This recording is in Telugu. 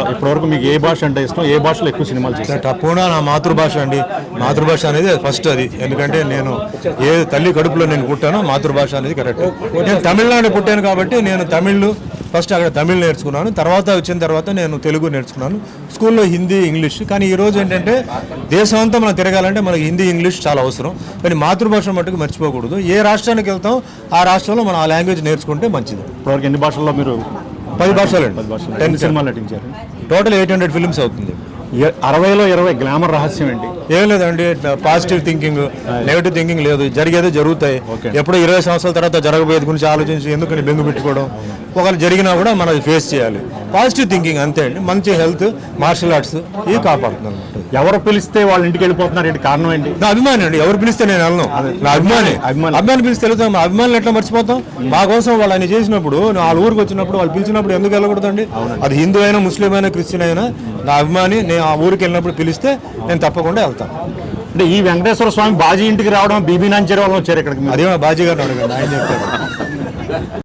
ఇప్పటివరకు మీకు ఏ భాష అంటే ఇష్టం? ఏ భాషలో ఎక్కువ సినిమాలు చేశారు తప్పకుండా నా మాతృభాష అండి. మాతృభాష అనేది ఫస్ట్ అది. ఎందుకంటే నేను ఏ తల్లి కడుపులో నేను పుట్టానో మాతృభాష అనేది కరెక్ట్ నేను తమిళనాడు పుట్టాను కాబట్టి నేను తమిళ్ ఫస్ట్ అక్కడ తమిళ్ నేర్చుకున్నాను. తర్వాత వచ్చిన తర్వాత నేను తెలుగు నేర్చుకున్నాను. స్కూల్లో హిందీ ఇంగ్లీష్. కానీ ఈ రోజు ఏంటంటే దేశం అంతా మనం తిరగాలంటే మనకి హిందీ ఇంగ్లీష్ చాలా అవసరం. కానీ మాతృభాష మట్టుకు మర్చిపోకూడదు. ఏ రాష్ట్రానికి వెళ్తాం ఆ రాష్ట్రంలో మనం ఆ లాంగ్వేజ్ నేర్చుకుంటే మంచిది. ఇప్పటివరకు ఎన్ని భాషల్లో మీరు పది భాషలు టెన్ సినిమాలు నటించారు. టోటల్ ఎయిట్ హండ్రెడ్ ఫిల్మ్స్ అవుతుంది. అరవైలో ఇరవై గ్లామర్ రహస్యం ఏంటి? ఏం లేదండి పాజిటివ్ థింకింగ్ నెగిటివ్ థింకింగ్ లేదు. జరిగేదే జరుగుతాయి. ఎప్పుడో ఇరవై సంవత్సరాల తర్వాత జరగబోయేది గురించి ఆలోచించి ఎందుకని బెంగు పెట్టుకోవడం? ఒకవేళ జరిగినా కూడా మనం ఫేస్ చేయాలి. పాజిటివ్ థింకింగ్ అంతే అండి. మంచి హెల్త్ మార్షల్ ఆర్ట్స్ ఇవి కాపాడుతుంది అనమాట ఎవరు పిలిస్తే వాళ్ళ ఇంటికి వెళ్ళిపోతున్నారు ఏంటి? కారణం ఏంటి? నా అభిమాని అండి. ఎవరు పిలిస్తే నేను వెళ్ళను. నా అభిమాని. అభిమాని. అభిమాని. పిలిస్తే వెళ్తాం. మా అభిమానులు ఎట్లా మర్చిపోతాం? మా కోసం వాళ్ళు ఆయన చేసినప్పుడు వాళ్ళ ఊరికి వచ్చినప్పుడు వాళ్ళు పిలిచినప్పుడు ఎందుకు వెళ్ళకూడదండి? అది హిందూ అయినా ముస్లిం అయినా క్రిస్టియన్ అయినా నా అభిమాని నేను ఆ ఊరికి వెళ్ళినప్పుడు పిలిస్తే నేను తప్పకుండా వెళ్తాను. అంటే ఈ వెంకటేశ్వర స్వామి బాజీ ఇంటికి రావడం బీబీ నాంచేరి వాళ్ళు వచ్చారు ఇక్కడికి అదే బాజీ గారిని అడగండి. ఆయన చెప్తారు